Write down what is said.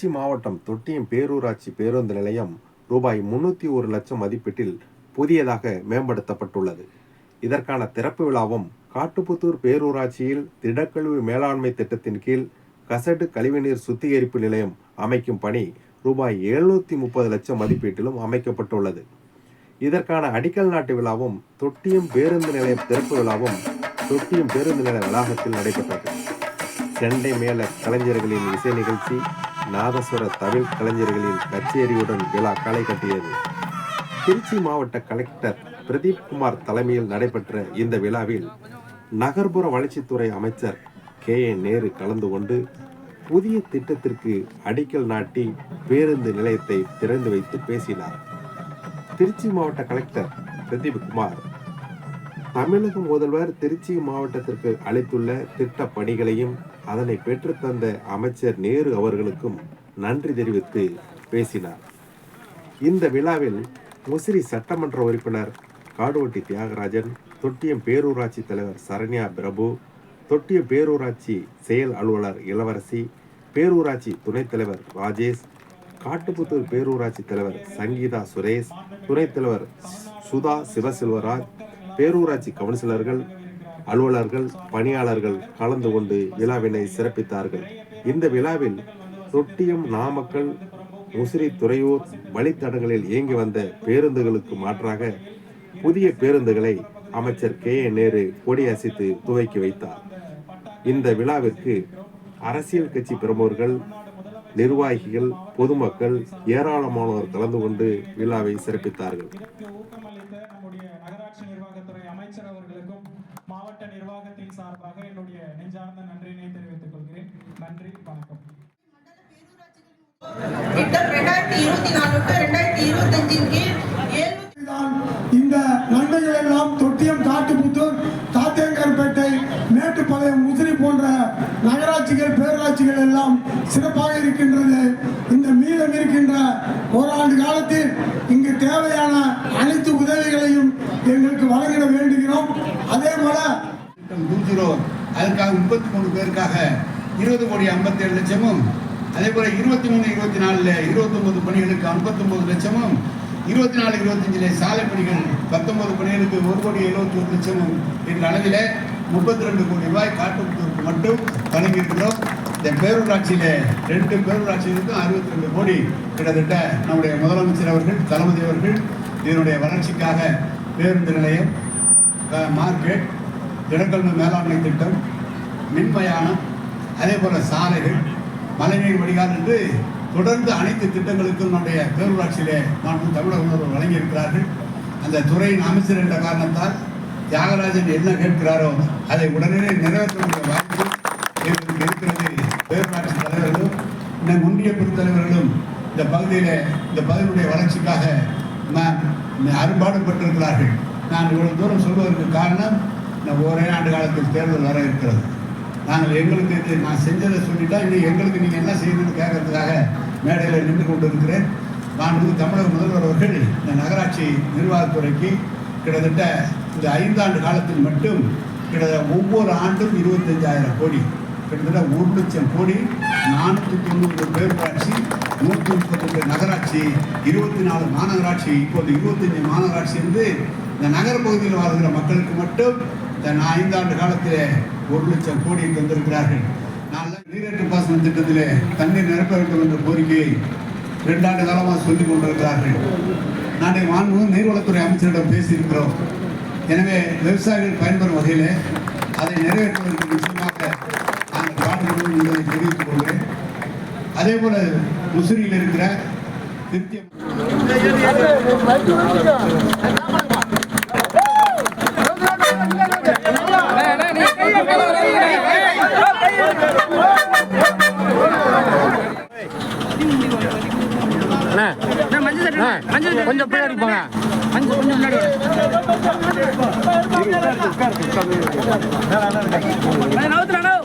திருச்சி மாவட்டம் தொட்டியம் பேரூராட்சி பேருந்து நிலையம் ரூபாய் முன்னூற்றி ஒரு லட்சம் மதிப்பீட்டில் புதியதாக மேம்படுத்தப்பட்டுள்ளது. இதற்கான திறப்பு விழாவும் காட்டுப்புத்தூர் பேரூராட்சியில் திடக்கழிவு மேலாண்மை திட்டத்தின் கீழ் கசடு கழிவுநீர் சுத்திகரிப்பு நிலையம் அமைக்கும் பணி ரூபாய் எழுநூற்றி முப்பது லட்சம் மதிப்பீட்டிலும் அமைக்கப்பட்டுள்ளது. இதற்கான அடிக்கல் நாட்டு விழாவும் தொட்டியம் பேருந்து நிலைய திறப்பு விழாவும் தொட்டியம் பேருந்து நிலைய வளாகத்தில் நடைபெற்றது. செண்டை மேல கலைஞர்களின் இசை நிகழ்ச்சி நாதஸ்வர தமிழ் கலைஞர்களின் கச்சேரியுடன் விழா களை கட்டியது. திருச்சி மாவட்ட கலெக்டர் பிரதீப் குமார் தலைமையில் நடைபெற்ற இந்த விழாவில் நகர்ப்புற வளர்ச்சித்துறை அமைச்சர் கே. ஏ. நேரு கலந்து கொண்டு புதிய திட்டத்திற்கு அடிக்கல் நாட்டி பேருந்து நிலையத்தை திறந்து வைத்து பேசினார். திருச்சி மாவட்ட கலெக்டர் பிரதீப் குமார் தமிழக முதல்வர் திருச்சி மாவட்டத்திற்கு அளித்துள்ள திட்ட பணிகளையும் அதனை பெற்றுத்தந்த அமைச்சர் நேரு அவர்களுக்கும் நன்றி தெரிவித்து பேசினார். இந்த விழாவில் முசிறி சட்டமன்ற உறுப்பினர் காடுவட்டி தியாகராஜன் தொட்டியம் பேரூராட்சி தலைவர் சரண்யா பிரபு தொட்டியம் பேரூராட்சி செயல் அலுவலர் இளவரசி பேரூராட்சி துணைத் தலைவர் ராஜேஷ் காட்டுப்புத்தூர் பேரூராட்சி தலைவர் சங்கீதா சுரேஷ் துணைத் தலைவர் சுதா சிவசெல்வராஜ் பேரூராட்சி கவுன்சிலர்கள் அலுவலர்கள் பணியாளர்கள் கலந்து கொண்டு விழாவினை சிறப்பித்தார்கள். இந்த விழாவில் தொட்டியம் நாமக்கல் முசிறி துறையூர் வழித்தடங்களில் இயங்கி வந்த பேருந்துகளுக்கு மாற்றாக புதிய பேருந்துகளை அமைச்சர் கே. ஏ. நேரு கொடியசைத்து துவக்கி வைத்தார். இந்த விழாவிற்கு அரசியல் கட்சி பிரமுகர்கள் நிர்வாகிகள் பொதுமக்கள் ஏராளமானோர் கலந்து கொண்டு விழாவை சிறப்பித்தார்கள் இதற்கு ஊக்கமளித்த நம்முடைய நகராட்சி நிர்வாகத்துறை அமைச்சர் அவர்களுக்கும் மாவட்ட நிர்வாகத்தின் சார்பாக என்னுடைய நெஞ்சார்ந்த நன்றியினை தெரிவித்துக் கொள்கிறேன். நன்றி வணக்கம். திட்டம் ரெண்டாயிரத்தி இருபத்தி நாலு டு ரெண்டாயிரத்தி இருபத்தஞ்சின் கீழ் ஏழு தான் இந்த நன்மைகள் எல்லாம் தொட்டியம் காட்டுப்புத்தூர் தாத்தேங்கர்பேட்டை மேட்டுப்பாளையம் முசிறி போன்ற நகராட்சிகள் பேரூராட்சிகள் எல்லாம் சிறப்பாக இருக்கின்றது. இந்த மீதம் இருக்கின்ற ஓராண்டு காலத்தில் இங்கு தேவையான அனைத்து உதவிகளையும் எங்களுக்கு வழங்கிட வேண்டுகிறோம். அதே போல டூ ஜீரோ அதுக்காக முப்பத்தி மூணு பேருக்காக இருபது கோடி ஐம்பத்தேழு லட்சமும் அதே போல இருபத்தி மூணு இருபத்தி நாலுல இருபத்தொன்பது பணிகளுக்கு ஐம்பத்தொன்பது லட்சமும் இருபத்தி நாலு இருபத்தஞ்சில சாலை பணிகள் பத்தொன்பது பணிகளுக்கு ஒரு கோடி எழுபத்தி ஒரு லட்சமும் என்ற அளவில் முப்பத்தி ரெண்டு கோடி ரூபாய் காட்டுக்கு மட்டும் வழங்கியிருக்கிறோம். இந்த பேரூராட்சியில் ரெண்டு பேரூராட்சிகளுக்கும் அறுபத்தி ரெண்டு கோடி கிட்டத்தட்ட நம்முடைய முதலமைச்சர் அவர்கள் தளபதி அவர்கள் இதனுடைய வளர்ச்சிக்காக பேருந்து நிலையம் மார்க்கெட் திடக்கல்வி மேலாண்மை திட்டம் மின்மயானம் அதே போல சாலைகள் மழைநீர் வடிகால் என்று தொடர்ந்து அனைத்து திட்டங்களுக்கும் நம்முடைய பேரூராட்சியிலே மாண்பு தமிழக முதல்வர் வழங்கியிருக்கிறார்கள். அந்த துறையின் அமைச்சர் என்ற காரணத்தால் தியாகராஜன் என்ன கேட்கிறாரோ அதை உடனே நிறைவேற்றக்கூடிய வாய்ப்பு எங்களுக்கு இருக்கிறது. பேரூராட்சி தலைவர்களும் இந்த ஒன்றிய பெருந்தலைவர்களும் இந்த பகுதியில் இந்த பகுதியுடைய வளர்ச்சிக்காக நான் அரும்பாடுபட்டிருக்கிறார்கள். நான் இவ்வளவு தூரம் சொல்வதற்கு காரணம் இந்த ஒரே ஆண்டு காலத்தில் தேர்தல் வர இருக்கிறது. நாங்கள் எங்களுக்கு இது நான் செஞ்சதை சொல்லிட்டா இன்னும் எங்களுக்கு நீங்கள் என்ன செய்யணும்னு கேட்கறதுக்காக மேடையில் நின்று கொண்டு இருக்கிறேன் மாண்பு தமிழக முதல்வர் அவர்கள் இந்த நகராட்சி நிர்வாகத்துறைக்கு கிட்டத்தட்ட இந்த ஐந்தாண்டு காலத்தில் மட்டும் கிட்டத்தட்ட ஒவ்வொரு ஆண்டும் இருபத்தஞ்சாயிரம் கோடி கிட்டத்தட்ட ஒரு லட்சம் கோடி நானூற்றி தொண்ணூறு பேரூராட்சி நூற்றி முப்பத்தொன்று நகராட்சி இருபத்தி நாலு மாநகராட்சி இப்போது இருபத்தஞ்சி மாநகராட்சி இருந்து இந்த நகர பகுதியில் வாழ்கிற மக்களுக்கு மட்டும் இந்த நான் ஐந்தாண்டு காலத்தில் ஒரு லட்சம் கோடி தந்திருக்கிறார்கள். நான் நீரேற்று பாசன திட்டத்தில் தண்ணீர் நிரப்ப வேண்டும் என்ற கோரிக்கையை ரெண்டாண்டு காலமாக சொல்லிக் கொண்டிருக்கிறார்கள். நாளை மாண்பு நீர்வளத்துறை அமைச்சரிடம் பேசியிருக்கிறோம். எனவே விவசாயிகள் பயன்பெறும் வகையில் அதை நிறைவேற்றுவதற்கு நிச்சயமாக நாங்கள் பாடுபடும் என்பதை தெரிவித்துக் கொள்கிறேன். அதே போல முசிறியில் இருக்கிற திருத்தியம் கொஞ்சம் பின்னாடி போங்க மஞ்சள் கொஞ்சம் முன்னாடி நவுத்துறா நவு